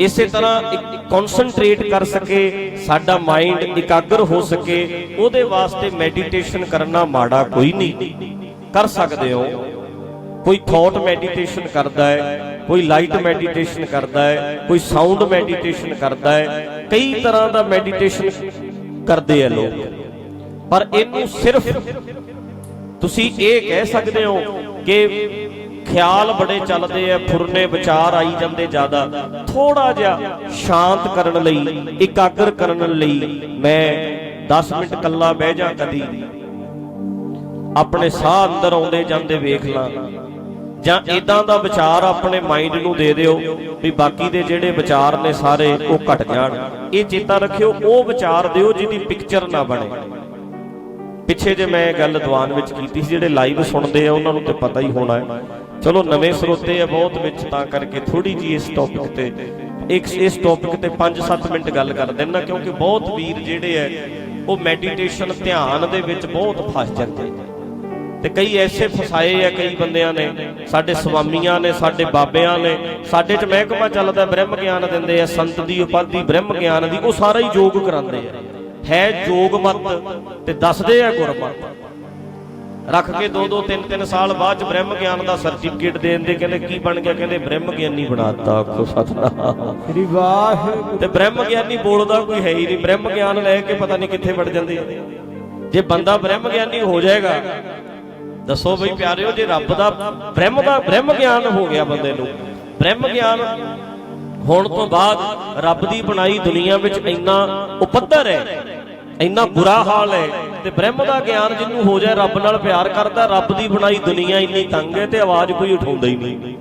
ਇਸੇ ਤਰ੍ਹਾਂ ਇੱਕ ਕਨਸੈਂਟਰੇਟ ਕਰ ਸਕੇ, ਸਾਡਾ ਮਾਈਂਡ ਇਕਾਗਰ ਹੋ ਸਕੇ, ਉਹਦੇ ਵਾਸਤੇ ਮੈਡੀਟੇਸ਼ਨ ਕਰਨਾ ਮਾੜਾ ਕੋਈ ਨਹੀਂ। ਕਰ ਸਕਦੇ ਹੋ। ਕੋਈ ਥਾਟ ਮੈਡੀਟੇਸ਼ਨ ਕਰਦਾ ਹੈ, ਕੋਈ ਲਾਈਟ ਮੈਡੀਟੇਸ਼ਨ ਕਰਦਾ ਹੈ, ਕੋਈ ਸਾਊਂਡ ਮੈਡੀਟੇਸ਼ਨ ਕਰਦਾ ਹੈ, ਕਈ ਤਰ੍ਹਾਂ ਦਾ ਮੈਡੀਟੇਸ਼ਨ ਕਰਦੇ ਆ ਲੋਕ। ਪਰ ਇਹਨੂੰ ਸਿਰਫ ਤੁਸੀਂ ਇਹ ਕਹਿ ਸਕਦੇ ਹੋ ਕਿ ਖਿਆਲ ਬੜੇ ਚੱਲਦੇ ਆ, ਫੁਰਨੇ ਵਿਚਾਰ ਆਈ ਜਾਂਦੇ ਜ਼ਿਆਦਾ। ਥੋੜਾ ਜਿਹਾ ਸ਼ਾਂਤ ਕਰਨ ਲਈ, ਇਕਾਗਰ ਕਰਨ ਲਈ ਮੈਂ 10 ਮਿੰਟ ਕੱਲਾ ਬਹਿ ਜਾ ਕਦੀ। ਆਪਣੇ ਸਾਹ ਅੰਦਰ ਆਉਂਦੇ ਜਾਂਦੇ ਵੇਖ ਲਾਂ। ਜਾਂ ਇਦਾਂ ਦਾ ਵਿਚਾਰ ਆਪਣੇ ਮਾਈਂਡ ਨੂੰ ਦੇ ਦਿਓ ਵੀ ਬਾਕੀ ਦੇ ਜਿਹੜੇ ਵਿਚਾਰ ਨੇ ਸਾਰੇ ਉਹ ਘਟ ਜਾਣ। ਇਹ ਚੇਤਾ ਰੱਖਿਓ, ਉਹ ਵਿਚਾਰ ਦਿਓ ਜਿਹਦੀ ਪਿਕਚਰ ਨਾ ਬਣੇ। ਪਿੱਛੇ ਜੇ ਮੈਂ ਗੱਲ ਦੀਵਾਨ ਵਿੱਚ ਕੀਤੀ ਸੀ, ਜਿਹੜੇ ਲਾਈਵ ਸੁਣਦੇ ਆ, ਉਹਨਾਂ ਨੂੰ ਤੇ ਪਤਾ ਹੀ ਹੋਣਾ ਹੈ। ਚਲੋ ਨਵੇਂ ਸਰੋਤੇ ਆ, ਬਹੁਤ ਵਿੱਚ, ਤਾਂ ਕਰਕੇ ਥੋੜੀ ਜੀ ਇਸ ਟੌਪਿਕ ਤੇ ਇੱਕ ਇਸ ਟੌਪਿਕ ਤੇ 5-7 ਮਿੰਟ ਗੱਲ ਕਰ ਦੇਣਾ ਕਿਉਂਕਿ ਬਹੁਤ ਵੀਰ ਜਿਹੜੇ ਆ, ਉਹ ਮੈਡੀਟੇਸ਼ਨ ਧਿਆਨ ਦੇ ਵਿੱਚ ਬਹੁਤ ਫਸ ਜਾਂਦੇ ਤੇ ਕਈ ਐਸੇ ਫਸਾਏ ਆ, ਕਈ ਬੰਦਿਆਂ ਨੇ, ਸਾਡੇ ਸਵਾਮੀਆਂ ਨੇ, ਸਾਡੇ ਬਾਬਿਆਂ ਨੇ, ਸਾਡੇ ਚ ਮਹਿਕਮਾ ਚੱਲਦਾ, ਬ੍ਰਹਮ ਗਿਆਨ ਦਿੰਦੇ ਆ, ਸੰਤ ਦੀ, ਉਪਾਧੀ, ਬ੍ਰਹਮ ਗਿਆਨ ਦੀ, ਉਹ ਸਾਰਾ ਹੀ ਯੋਗ ਕਰਾਉਂਦੇ ਆ। ਹੈ ਜੋਗ ਮਤ, ਤੇ ਦੱਸਦੇ ਆ ਗੁਰਮਤ। ਰੱਖ ਕੇ 2-2 3-3 ਸਾਲ ਬਾਅਦ ਚ ਬ੍ਰਹਮ ਗਿਆਨ ਦਾ ਸਰਟੀਫਿਕੇਟ ਦੇਣ ਦੇ ਕਹਿੰਦੇ ਕੀ ਬਣ ਗਿਆ? ਕਹਿੰਦੇ ਬ੍ਰਹਮ ਗਿਆਨੀ ਬਣਾਤਾ ਆਖੋ ਸਤਨਾਮ। ਸ੍ਰੀ ਵਾਹਿਗੁਰੂ। ਤੇ ਬ੍ਰਹਮ ਗਿਆਨੀ ਬੋਲਦਾ ਕੋਈ ਹੈ ਹੀ ਨਹੀਂ। ਬ੍ਰਹਮ ਗਿਆਨ ਲੈ ਕੇ ਪਤਾ ਨਹੀਂ ਕਿੱਥੇ ਵੜ ਜਾਂਦੇ। ਜੇ ਬੰਦਾ ਬ੍ਰਹਮ ਗਿਆਨੀ ਹੋ ਜਾਏਗਾ ਦੱਸੋ ਬਈ ਪਿਆਰਿਓ ਜੇ ਰੱਬ ਦਾ ਬ੍ਰਹਮ ਦਾ ਬ੍ਰਹਮ ਗਿਆਨ ਹੋ ਗਿਆ ਬੰਦੇ ਨੂੰ ਬ੍ਰਹਮ ਗਿਆਨ ਹੋਣ ਤੋਂ ਬਾਅਦ ਰੱਬ ਦੀ ਬਣਾਈ ਦੁਨੀਆ ਵਿੱਚ ਇੰਨਾ ਉਪੱਧਰ ਹੈ ਇੰਨਾ ਬੁਰਾ ਹਾਲ ਹੈ ਤੇ ਬ੍ਰਹਮ ਦਾ ਗਿਆਨ ਜਿਹਨੂੰ ਹੋ ਜਾਏ ਰੱਬ ਨਾਲ ਪਿਆਰ ਕਰਦਾ ਰੱਬ ਦੀ ਬਣਾਈ ਦੁਨੀਆ ਇੰਨੀ ਤੰਗ ਹੈ ਤੇ ਆਵਾਜ਼ ਕੋਈ ਉਠਾਉਂਦਾ ਹੀ ਨਹੀਂ।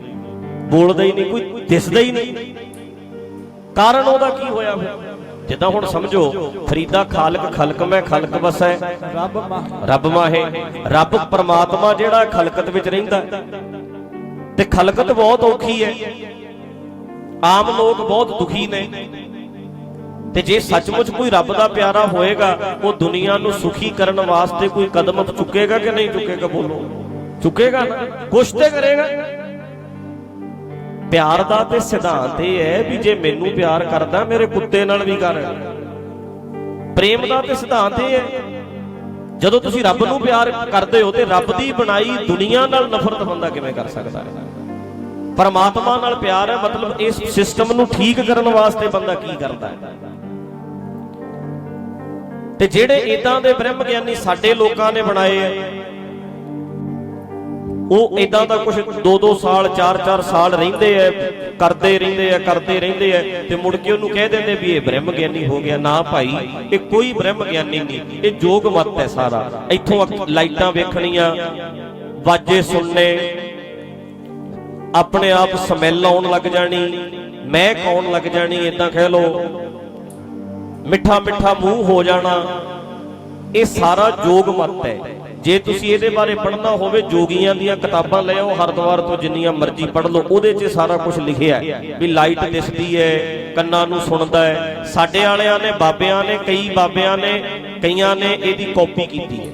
ਬੋਲਦਾ ਹੀ ਨਹੀਂ ਕੋਈ ਦਿਸਦਾ ਹੀ ਨਹੀਂ। ਕਾਰਨ ਉਹਦਾ ਕੀ ਹੋਇਆ ਫਿਰ? ਜਿੱਦਾਂ ਹੁਣ ਸਮਝੋ ਫਰੀਦਾ ਖਾਲਕ ਖਲਕ ਮੈਂ ਖਲਕ ਵਸੈ ਰੱਬ ਮਹਾ ਰੱਬ ਮਾਹੇ ਰੱਬ ਪਰਮਾਤਮਾ ਜਿਹੜਾ ਖਲਕਤ ਵਿੱਚ ਰਹਿੰਦਾ। ਤੇ ਖਲਕਤ ਬਹੁਤ ਔਖੀ ਹੈ। ਆਮ ਲੋਕ ਬਹੁਤ ਦੁਖੀ ਨੇ। ਤੇ ਜੇ ਸੱਚਮੁੱਚ ਕੋਈ ਰੱਬ ਦਾ ਪਿਆਰਾ ਹੋਏਗਾ, ਉਹ ਦੁਨੀਆ ਨੂੰ ਸੁਖੀ ਕਰਨ ਵਾਸਤੇ ਕੋਈ ਕਦਮ ਚੁੱਕੇਗਾ ਕਿ ਨਹੀਂ ਚੁੱਕੇਗਾ ਬੋਲੋ? ਚੁੱਕੇਗਾ ਨਾ? ਕੁਛ ਤੇ ਕਰੇਗਾ। ਪਿਆਰ ਦਾ ਤੇ ਸਿਧਾਂਤ ਇਹ ਹੈ ਵੀ ਜੇ ਮੈਨੂੰ ਪਿਆਰ ਕਰਦਾ, ਮੇਰੇ ਕੁੱਤੇ ਨਾਲ ਵੀ ਕਰ। ਪ੍ਰੇਮ ਦਾ ਤੇ ਸਿਧਾਂਤ ਇਹ ਹੈ। ਜਦੋਂ ਤੁਸੀਂ ਰੱਬ ਨੂੰ ਪਿਆਰ ਕਰਦੇ ਹੋ ਤੇ ਰੱਬ ਦੀ ਬਣਾਈ ਦੁਨੀਆ ਨਾਲ ਨਫ਼ਰਤ ਬੰਦਾ ਕਿਵੇਂ ਕਰ ਸਕਦਾ ਹੈ? ਪਰਮਾਤਮਾ ਨਾਲ ਪਿਆਰ ਹੈ, ਮਤਲਬ ਇਸ ਸਿਸਟਮ ਨੂੰ ਠੀਕ ਕਰਨ ਵਾਸਤੇ ਬੰਦਾ ਕੀ ਕਰਦਾ ਹੈ? ਤੇ ਜਿਹੜੇ ਇਦਾਂ ਦੇ ਬ੍ਰਹਮ ਗਿਆਨੀ ਸਾਡੇ ਲੋਕਾਂ ਨੇ ਬਣਾਏ ਆ, ਉਹ ਇਦਾਂ ਦਾ ਕੁਝ 2-2 ਸਾਲ 4-4 ਸਾਲ ਰਹਿੰਦੇ ਆ, ਕਰਦੇ ਰਹਿੰਦੇ ਆ, ਕਰਦੇ ਰਹਿੰਦੇ ਆ, ਤੇ ਮੁੜ ਕੇ ਉਹਨੂੰ ਕਹਿ ਦਿੰਦੇ ਵੀ ਇਹ ਬ੍ਰਹਮ ਗਿਆਨੀ ਹੋ ਗਿਆ। ਨਾ ਭਾਈ, ਇਹ ਕੋਈ ਬ੍ਰਹਮ ਗਿਆਨੀ ਨਹੀਂ, ਇਹ ਜੋਗ ਮਤ ਹੈ ਸਾਰਾ। ਇੱਥੋਂ ਲਾਈਟਾਂ ਵੇਖਣੀਆਂ, ਵਾਜੇ ਸੁਣਨੇ, ਆਪਣੇ ਆਪ ਸਮੈਲ ਆਉਣ ਲੱਗ ਜਾਣੀ, ਮਹਿਕ ਆਉਣ ਲੱਗ ਜਾਣੀ ਇਦਾਂ ਕਹਿ ਲੋ ਮਿੱਠਾ ਮਿੱਠਾ ਮੂੰਹ ਹੋ ਜਾਣਾ। ਇਹ ਸਾਰਾ ਜੋਗ ਮਤ ਹੈ। ਜੇ ਤੁਸੀਂ ਇਹਦੇ ਬਾਰੇ ਪੜ੍ਹਨਾ ਹੋਵੇ, ਜੋਗੀਆਂ ਦੀਆਂ ਕਿਤਾਬਾਂ ਲੈ ਆਓ ਹਰਦੁਆਰ ਤੋਂ ਜਿੰਨੀਆਂ ਮਰਜ਼ੀ ਪੜ੍ਹ ਲਓ, ਉਹਦੇ 'ਚ ਸਾਰਾ ਕੁਝ ਲਿਖਿਆ ਹੈ ਵੀ ਲਾਈਟ ਦਿਸਦੀ ਹੈ, ਕੰਨਾਂ ਨੂੰ ਸੁਣਦਾ ਹੈ। ਸਾਡੇ ਵਾਲਿਆਂ ਨੇ, ਬਾਬਿਆਂ ਨੇ, ਕਈ ਬਾਬਿਆਂ ਨੇ, ਕਈਆਂ ਨੇ ਇਹਦੀ ਕਾਪੀ ਕੀਤੀ ਹੈ,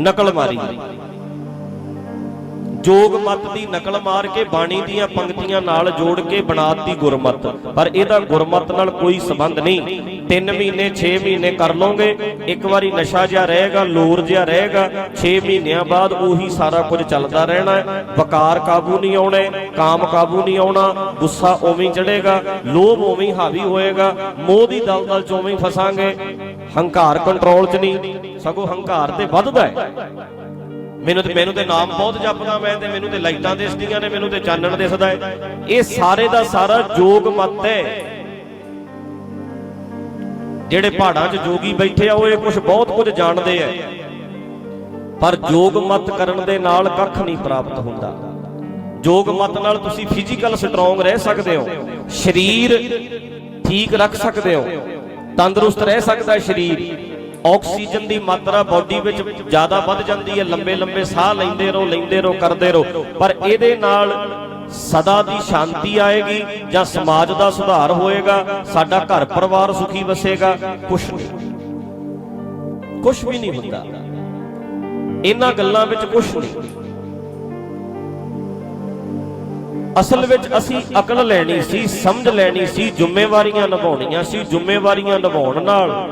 ਨਕਲ ਮਾਰੀ ਹੈ। ਜੋਗ ਮਤ ਦੀ ਨਕਲ ਮਾਰ ਕੇ ਬਾਣੀ ਦੀਆਂ ਪੰਕਤੀਆਂ ਨਾਲ ਜੋੜ ਕੇ ਬਣਾਤੀ ਗੁਰਮਤ, ਪਰ ਇਹਦਾ ਗੁਰਮਤ ਨਾਲ ਕੋਈ ਸੰਬੰਧ ਨਹੀਂ। 3 ਮਹੀਨੇ 6 ਮਹੀਨੇ ਕਰ ਲਓਗੇ, ਇੱਕ ਵਾਰੀ ਨਸ਼ਾ ਜਿਹਾ ਰਹੇਗਾ, ਲੋਰ ਜਿਹਾ ਰਹੇਗਾ 6 ਮਹੀਨਿਆਂ ਬਾਅਦ ਉਹੀ ਸਾਰਾ ਕੁਝ ਚੱਲਦਾ ਰਹਿਣਾ ਹੈ। ਵਕਾਰ ਕਾਬੂ ਨਹੀਂ ਆਉਣੇ ਕਾਮ ਕਾਬੂ ਨਹੀਂ ਆਉਣਾ, ਗੁੱਸਾ ਉਵੇਂ ਚੜੇਗਾ ਲੋਭ ਉਵੇਂ ਹਾਵੀ ਹੋਏਗਾ, ਮੋਹ ਦੀ ਦਲਦਲ ਚ ਉਵੇਂ ਫਸਾਂਗੇ। ਹੰਕਾਰ ਕੰਟਰੋਲ ਚ ਨਹੀਂ, ਸਗੋਂ ਹੰਕਾਰ ਤੇ ਵੱਧਦਾ ਹੈ। ਮੈਨੂੰ ਤੇ ਮੈਨੂੰ ਤੇ ਨਾਮ ਬਹੁਤ ਜਪਦਾ ਮੈਂ ਤੇ ਮੈਨੂੰ ਤੇ ਲਾਈਟਾਂ ਦਿਸਦੀਆਂ ਨੇ, ਮੈਨੂੰ ਤੇ ਚਾਨਣ ਦਿਸਦਾ ਹੈ। ਇਹ ਸਾਰੇ ਦਾ ਸਾਰਾ ਜੋਗ ਮਤ ਹੈ। ਜਿਹੜੇ ਪਹਾੜਾਂ 'ਚ ਜੋਗੀ ਬੈਠੇ ਆ, ਉਹ ਇਹ ਕੁਝ ਬਹੁਤ ਕੁਝ ਜਾਣਦੇ ਆ। ਪਰ ਜੋਗ ਮਤ ਕਰਨ ਦੇ ਨਾਲ ਕੱਖ ਨਹੀਂ ਪ੍ਰਾਪਤ ਹੁੰਦਾ। ਜੋਗ ਮਤ ਨਾਲ ਤੁਸੀਂ ਫਿਜ਼ੀਕਲ ਸਟਰੋਂਗ ਰਹਿ ਸਕਦੇ ਹੋ। ਸਰੀਰ ਠੀਕ ਰੱਖ ਸਕਦੇ ਹੋ। ਤੰਦਰੁਸਤ ਰਹਿ ਸਕਦਾ ਸਰੀਰ। ਆਕਸੀਜਨ ਦੀ ਮਾਤਰਾ ਬਾਡੀ ਵਿੱਚ ਜ਼ਿਆਦਾ ਵੱਧ ਜਾਂਦੀ ਹੈ। ਲੰਬੇ ਲੰਬੇ ਸਾਹ ਲੈਂਦੇ ਰਹੋ ਲੈਂਦੇ ਰਹੋ, ਕਰਦੇ ਰਹੋ। ਪਰ ਇਹਦੇ ਨਾਲ ਸਦਾ ਦੀ ਸ਼ਾਂਤੀ ਆਏਗੀ ਜਾਂ ਸਮਾਜ ਦਾ ਸੁਧਾਰ ਹੋਏਗਾ, ਸਾਡਾ ਘਰ ਪਰਿਵਾਰ ਸੁਖੀ ਵਸੇਗਾ, ਕੁਛ ਨਹੀਂ। ਕੁਛ ਵੀ ਨਹੀਂ ਹੁੰਦਾ। ਇਹਨਾਂ ਗੱਲਾਂ ਵਿੱਚ ਕੁਛ ਨਹੀਂ। ਅਸਲ ਵਿੱਚ ਅਸੀਂ ਅਕਲ ਲੈਣੀ ਸੀ, ਸਮਝ ਲੈਣੀ ਸੀ, ਜ਼ਿੰਮੇਵਾਰੀਆਂ ਨਿਭਾਉਣੀਆਂ ਸੀ, ਜ਼ਿੰਮੇਵਾਰੀਆਂ ਨਿਭਾਉਣ ਨਾਲ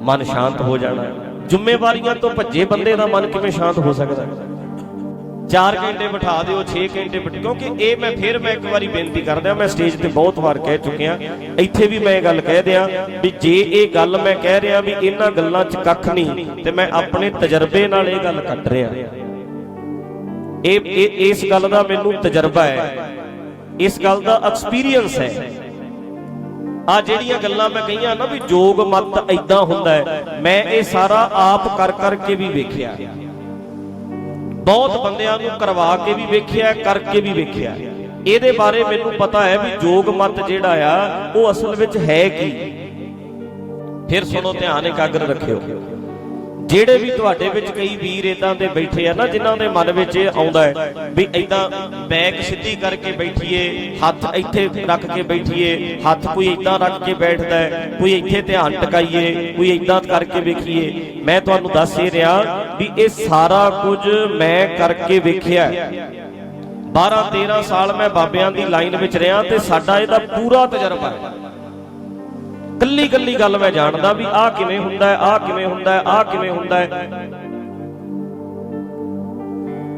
ਮਨ ਸ਼ਾਂਤ ਹੋ ਜਾਣਾ। ਜ਼ਿੰਮੇਵਾਰੀਆਂ ਤੋਂ ਭੱਜੇ ਬੰਦੇ ਦਾ ਮਨ ਕਿਵੇਂ ਸ਼ਾਂਤ ਹੋ ਸਕਦਾ? ਹੈ 4 ਘੰਟੇ ਬਿਠਾ ਦਿਓ 6 ਘੰਟੇ ਬਿਠਾ ਕਿਉਂਕਿ ਇਹ ਮੈਂ ਫਿਰ ਮੈਂ ਇੱਕ ਵਾਰੀ ਬੇਨਤੀ ਕਰਦਾ ਮੈਂ ਸਟੇਜ ਤੇ ਬਹੁਤ ਵਾਰ ਕਹਿ ਚੁੱਕਿਆ। ਇੱਥੇ ਵੀ ਮੈਂ ਇਹ ਗੱਲ ਕਹਿ ਦਿਆਂ ਵੀ ਜੇ ਇਹ ਗੱਲ ਮੈਂ ਕਹਿ ਰਿਹਾ ਵੀ ਇਹਨਾਂ ਗੱਲਾਂ 'ਚ ਕੱਖ ਨਹੀਂ, ਤੇ ਮੈਂ ਆਪਣੇ ਤਜਰਬੇ ਨਾਲ ਇਹ ਗੱਲ ਕੱਢ ਰਿਹਾ। ਇਹ ਇਹ ਇਸ ਗੱਲ ਦਾ ਮੈਨੂੰ ਤਜਰਬਾ ਹੈ। ਇਸ ਗੱਲ ਦਾ ਐਕਸਪੀਰੀਅੰਸ ਹੈ। ਆ ਜਿਹੜੀਆਂ ਗੱਲਾਂ ਮੈਂ ਕਹੀਆਂ ਨਾ ਵੀ ਜੋਗ ਮਤ ਐਦਾਂ ਹੁੰਦਾ ਹੈ, ਮੈਂ ਇਹ ਸਾਰਾ ਆਪ ਕਰ ਕਰਕੇ ਵੀ ਵੇਖਿਆ। ਬਹੁਤ ਬੰਦਿਆਂ ਨੂੰ ਕਰਵਾ ਕੇ ਵੀ ਵੇਖਿਆ, ਕਰਕੇ ਵੀ ਵੇਖਿਆ। ਇਹਦੇ ਬਾਰੇ ਮੈਨੂੰ ਪਤਾ ਹੈ ਵੀ ਜੋਗ ਮਤ ਜਿਹੜਾ ਆ, ਉਹ ਅਸਲ ਵਿੱਚ ਹੈ ਕੀ। ਫਿਰ ਸੁਣੋ, ਧਿਆਨ ਇਕਾਗਰ ਰੱਖਿਓ। ਜਿਹੜੇ ਵੀ ਤੁਹਾਡੇ ਵਿੱਚ ਕਈ ਵੀਰ ਇਦਾਂ ਦੇ ਬੈਠੇ ਆ ਨਾ, ਜਿਨ੍ਹਾਂ ਦੇ ਮਨ ਵਿੱਚ ਇਹ ਆਉਂਦਾ ਹੈ ਵੀ ਇਦਾਂ ਬੈਕ ਸਿੱਧੀ ਕਰਕੇ ਬੈਠੀਏ, ਹੱਥ ਇੱਥੇ ਰੱਖ ਕੇ ਬੈਠੀਏ, ਹੱਥ ਕੋਈ ਇਦਾਂ ਰੱਖ ਕੇ ਬੈਠਦਾ ਹੈ, ਕੋਈ ਇੱਥੇ ਧਿਆਨ ਟਿਕਾਈਏ, ਕੋਈ ਇਦਾਂ ਕਰਕੇ ਵੇਖੀਏ। ਮੈਂ ਤੁਹਾਨੂੰ ਦੱਸ ਹੀ ਰਿਹਾ ਵੀ ਇਹ ਸਾਰਾ ਕੁਝ ਮੈਂ ਕਰਕੇ ਵੇਖਿਆ 12 13 ਸਾਲ ਮੈਂ ਬਾਬਿਆਂ ਦੀ ਲਾਈਨ ਵਿੱਚ ਰਿਹਾ ਤੇ ਸਾਡਾ ਇਹਦਾ ਪੂਰਾ ਤਜਰਬਾ ਹੈ। ਕੱਲੀ ਕੱਲੀ ਗੱਲ ਮੈਂ ਜਾਣਦਾ ਵੀ ਆਹ ਕਿਵੇਂ ਹੁੰਦਾ ਹੈ, ਆਹ ਕਿਵੇਂ ਹੁੰਦਾ ਹੈ, ਆਹ ਕਿਵੇਂ ਹੁੰਦਾ ਹੈ।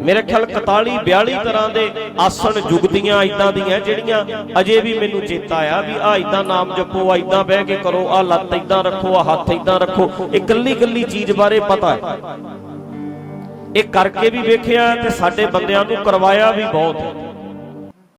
ਮੇਰੇ ਖਿਆਲ 41 42 ਤਰ੍ਹਾਂ ਦੇ ਆਸਣ ਜੁਗਦੀਆਂ ਇਦਾਂ ਦੀਆਂ ਜਿਹੜੀਆਂ ਅਜੇ ਵੀ ਮੈਨੂੰ ਚੇਤਾ ਆ ਵੀ ਆਹ ਇਦਾਂ ਨਾਮ ਜਪੋ ਆ ਇਦਾਂ ਬਹਿ ਕੇ ਕਰੋ, ਆਹ ਲੱਤ ਇਦਾਂ ਰੱਖੋ ਆ ਹੱਥ ਇਦਾਂ ਰੱਖੋ, ਇਹ ਕੱਲੀ ਕੱਲੀ ਚੀਜ਼ ਬਾਰੇ ਪਤਾ ਹੈ। ਇਹ ਕਰਕੇ ਵੀ ਵੇਖਿਆ ਤੇ ਸਾਡੇ ਬੰਦਿਆਂ ਨੂੰ ਕਰਵਾਇਆ ਵੀ ਬਹੁਤ। ਹੈ